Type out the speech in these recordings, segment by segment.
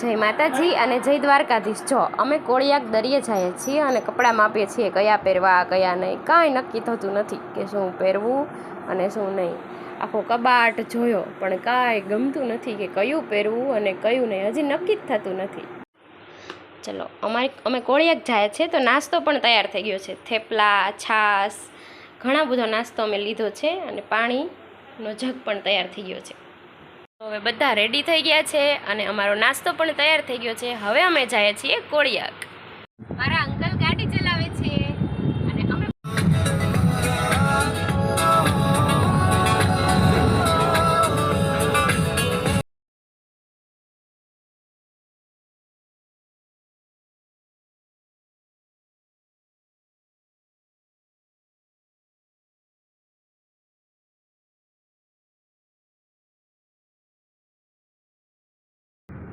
જય માતાજી અને જય દ્વારકાધીશ. જો, અમે કોળિયાક દરિયે જઈએ છીએ અને કપડાં માપીએ છીએ, કયા પહેરવા, કયા નહીં. કાંઈ નક્કી થતું નથી કે શું પહેરવું અને શું નહીં. આખો કબાટ જોયો, પણ કાંઈ ગમતું નથી કે કયું પહેરવું અને કયું નહીં. હજી નક્કી જ થતું નથી. ચલો, અમારે, અમે કોળિયાક જાય છે તો નાસ્તો પણ તૈયાર થઈ ગયો છે. થેપલા, છાશ, ઘણા બધો નાસ્તો અમે લીધો છે અને પાણીનો જગ પણ તૈયાર થઈ ગયો છે. હવે બધા રેડી થઈ ગયા છે અને અમારો નાસ્તો પણ તૈયાર થઈ ગયો છે. હવે અમે જઈએ છીએ કોળિયાક. મારા અંકલ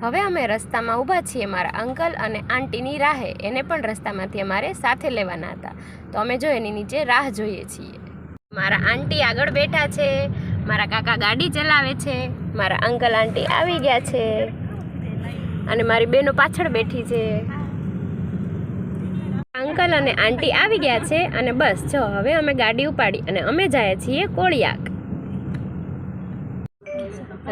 હવે અમે રસ્તામાં ઊભા છીએ મારા અંકલ અને આંટીની રાહે. એને પણ રસ્તામાંથી અમારે સાથે લેવાના હતા. તો અમે જો એની નીચે રાહ જોઈએ છીએ. મારા આંટી આગળ બેઠા છે. મારા કાકા ગાડી ચલાવે છે. મારા અંકલ આંટી આવી ગયા છે. અને મારી બેનો પાછળ બેઠી છે. અંકલ અને આંટી આવી ગયા છે. અને બસ, જો, હવે અમે ગાડી ઉપાડી અને અમે જઈએ છીએ કોળિયાક.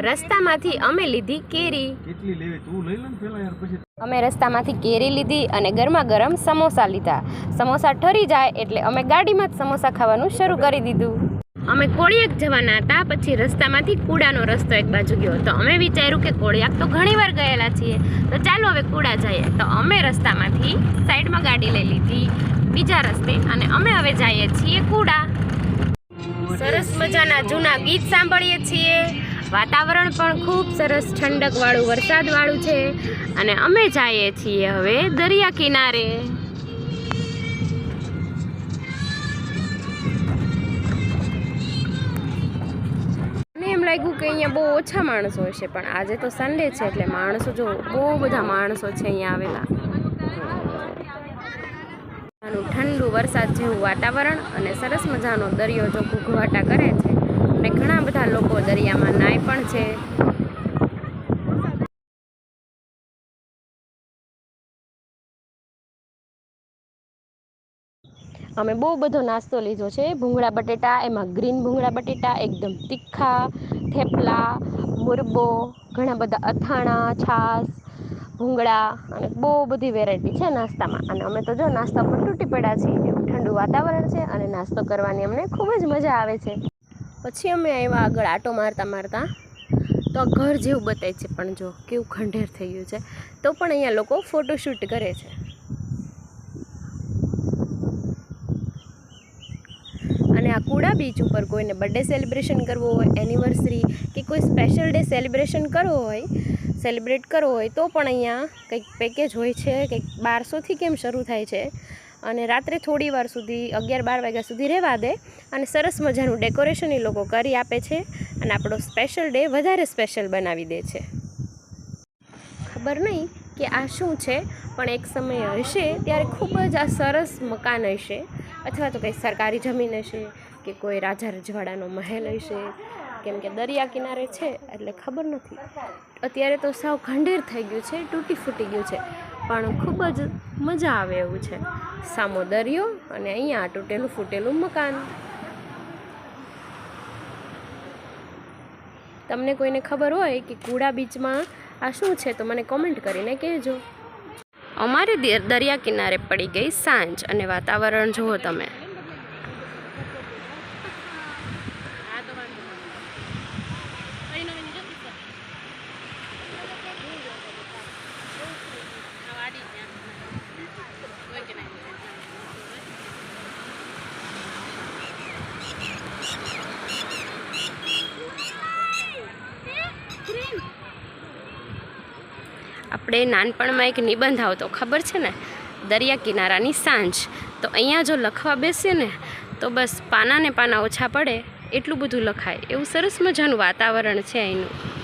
રસ્તામાંથી અમે લીધી કેરી. કેટલી લેવી? તું લઈ લે પેલા યાર પછી અમે રસ્તામાંથી કેરી લીધી અને ગરમા ગરમ સમોસા લીધા. સમોસા ઠરી જાય એટલે અમે ગાડીમાં જ સમોસા ખાવાનું શરૂ કરી દીધું. અમે કોળિયાક જવાના હતા પછી રસ્તામાંથી કુડાનો રસ્તો એક બાજુ ગયો. તો અમે વિચાર્યું કે કોળિયાક તો ઘણી વાર ગયેલા છીએ. તો ચાલો હવે કુડા જઈએ. તો અમે રસ્તામાંથી સાઈડમાં ગાડી લઈ લીધી બીજા રસ્તે. અને અમે હવે જઈએ છીએ કુડા. સરસ મજાના જૂના ગીત સાંભળીએ છીએ. વાતાવરણ પણ ખૂબ સરસ ઠંડકવાળું વરસાદવાળું છે અને અમે જઈએ છીએ હવે દરિયા કિનારે. લાગ્યું કે અહીંયા બહુ ઓછા માણસો હશે, પણ આજે તો સન્ડે છે એટલે માણસો જો બહુ બધા માણસો છે અહીંયા આવેલા. ઠંડુ વરસાદ જેવું વાતાવરણ અને સરસ મજાનો દરિયો જો ઘૂઘવાટા કરે છે. અને ઘણા બધા લોકો દરિયામાં નાય પણ છે. અમે બહુ બધો નાસ્તો લીધો છે. ભૂંગળા બટેટા, એમાં ગ્રીન ભૂંગળા બટેટા, એકદમ તીખા, થેપલા, મુરબો, ઘણા બધા અથાણા, છાશ, ભૂંગળા અને બહુ બધી વેરાયટી છે નાસ્તામાં. અને અમે તો જો નાસ્તા પર તૂટી પડ્યા છીએ. એવું ઠંડુ વાતાવરણ છે અને નાસ્તો કરવાની અમને ખૂબ જ મજા આવે છે. પછી અમે આવ્યા આગળ આટો મારતા મારતા. તો આ ઘર જેવું બતાય છે પણ જો કેવું ખંડેર થઈ ગયું છે. તો પણ અહીંયા લોકો ફોટોશૂટ કરે છે. અને આ કુડા બીચ ઉપર કોઈને બર્થડે સેલિબ્રેશન કરવો હોય એનિવર્સરી કે કોઈ સ્પેશિયલ ડે સેલિબ્રેશન કરવો હોય સેલિબ્રેટ કરવો હોય, તો પણ અહીંયા કંઈક પેકેજ હોય છે, કંઈક બારસોથી કેમ શરૂ થાય છે. અને રાત્રે થોડી વાર સુધી અગિયાર બાર વાગ્યા સુધી રહેવા દે અને સરસ મજાનું ડેકોરેશન એ લોકો કરી આપે છે અને આપણો સ્પેશિયલ ડે વધારે સ્પેશિયલ બનાવી દે છે. ખબર નહીં કે આ શું છે, પણ એક સમય હશે ત્યારે ખૂબ જ આ સરસ મકાન હશે. અથવા તો કંઈ સરકારી જમીન હશે કે કોઈ રાજા રજવાડાનો મહેલ હશે કેમ કે દરિયા કિનારે છે એટલે ખબર નથી. અત્યારે તો સાવ ખંડેર થઈ ગયું છે, તૂટી ફૂટી ગયું છે, પણ ખૂબ જ મજા આવે એવું છે. સામો દરિયો અને અહીંયા તૂટેલું ફૂટેલું મકાન. તમને કોઈને ખબર હોય કે કુડા બીચમાં આ શું છે, તો મને કોમેન્ટ કરીને કહેજો. અમારે દરિયા કિનારે પડી ગઈ સાંજ અને વાતાવરણ જુઓ તમે. આપણે નાનપણમાં એક નિબંધ આવતો, ખબર છે ને? દરિયા કિનારાની સાંજ. તો અહીંયા જો લખવા બેસીએ ને, તો બસ પાના ને પાના ઓછા પડે, એટલું બધું લખાય. એવું સરસ મજાનું વાતાવરણ છે અહીંનું.